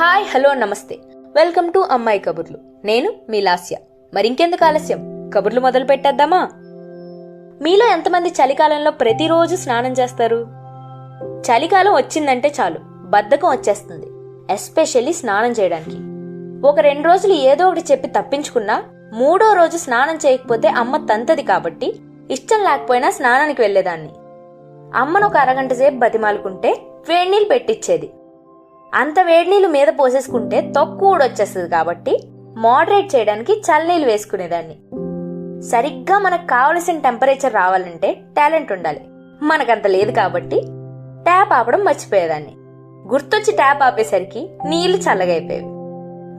Hi hello నమస్తే. Welcome to Ammayi Kaburlu. నేను మీ లాస్య. మరింకెందుకు ఆలస్యం? కబుర్లు మొదలు పెట్టేద్దామా? మీలో ఎంతమంది చలికాలంలో ప్రతిరోజు స్నానం చేస్తారు? చలికాలం వచ్చిందంటే చాలు. బద్ధకం వచ్చేస్తుంది. ఎస్పెషల్లీ స్నానం చేయడానికి. ఒక రెండు రోజులు ఏదో ఒకటి చెప్పి తప్పించుకున్నా మూడో రోజు స్నానం చేయకపోతే అమ్మ తంతది కాబట్టి ఇష్టం లేకపోయినా స్నానానికి వెళ్ళేదాన్ని అమ్మను ఒక అరగంట సేపు బతిమాలుకుంటే వేడి నీళ్ళు అంత వేడి నీళ్ళు మీద పోసేసుకుంటే తొక్కు వచ్చేస్తుంది కాబట్టి మోడరేట్ చేయడానికి చల్లనీళ్ళు వేసుకునేదాన్ని. సరిగ్గా మనకు కావలసిన టెంపరేచర్ రావాలంటే టాలెంట్ ఉండాలి. మనకంత లేదు కాబట్టి ట్యాప్ ఆపడం మర్చిపోయేదాన్ని. గుర్తొచ్చి ట్యాప్ ఆపేసరికి నీళ్ళు చల్లగైపోయేవి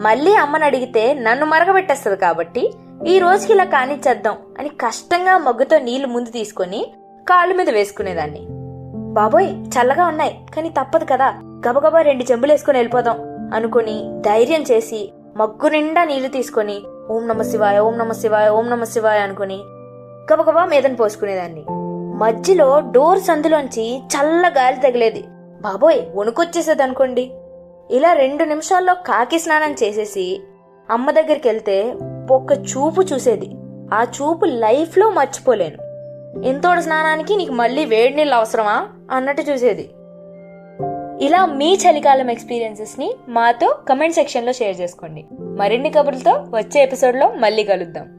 మళ్ళీ అమ్మని అడిగితే నన్ను మరగబెట్టేస్తుంది కాబట్టి ఈ రోజుకి ఇలా కానిచ్చేద్దాం అని కష్టంగా మగ్గుతో నీళ్ళు ముందు తీసుకొని కాళ్ళు మీద వేసుకునేదాన్ని. బాబోయ్ చల్లగా ఉన్నాయి కానీ తప్పదు కదా. గబగబా రెండు చెంబులేసుకుని వెళ్ళిపోదాం అనుకుని ధైర్యం చేసి మగ్గు నిండా నీళ్ళు తీసుకొని ఓం నమ శివాయ ఓం నమ శివాయ ఓం నమ శివాయ అనుకుని గబగబా మీదని పోసుకునేదాన్ని. మధ్యలో డోర్ సందులోంచి చల్ల గాలి తగిలేది. బాబోయ్ వణుకొచ్చేసేది అనుకోండి ఇలా రెండు నిమిషాల్లో కాకి స్నానం చేసేసి అమ్మ దగ్గరికి వెళ్తే ఒక్క చూపు చూసేది. ఆ చూపు లైఫ్లో మర్చిపోలేను. ఇంతోడు స్నానానికి నీకు మళ్ళీ వేడి నీళ్ళు అవసరమా? అన్నట్టు చూసేది. ఇలా మీ చలికాలం ఎక్స్పీరియన్సెస్ని మాతో కమెంట్ సెక్షన్లో షేర్ చేసుకోండి. మరిన్ని కబుర్లతో వచ్చే ఎపిసోడ్లో మళ్ళీ కలుద్దాం.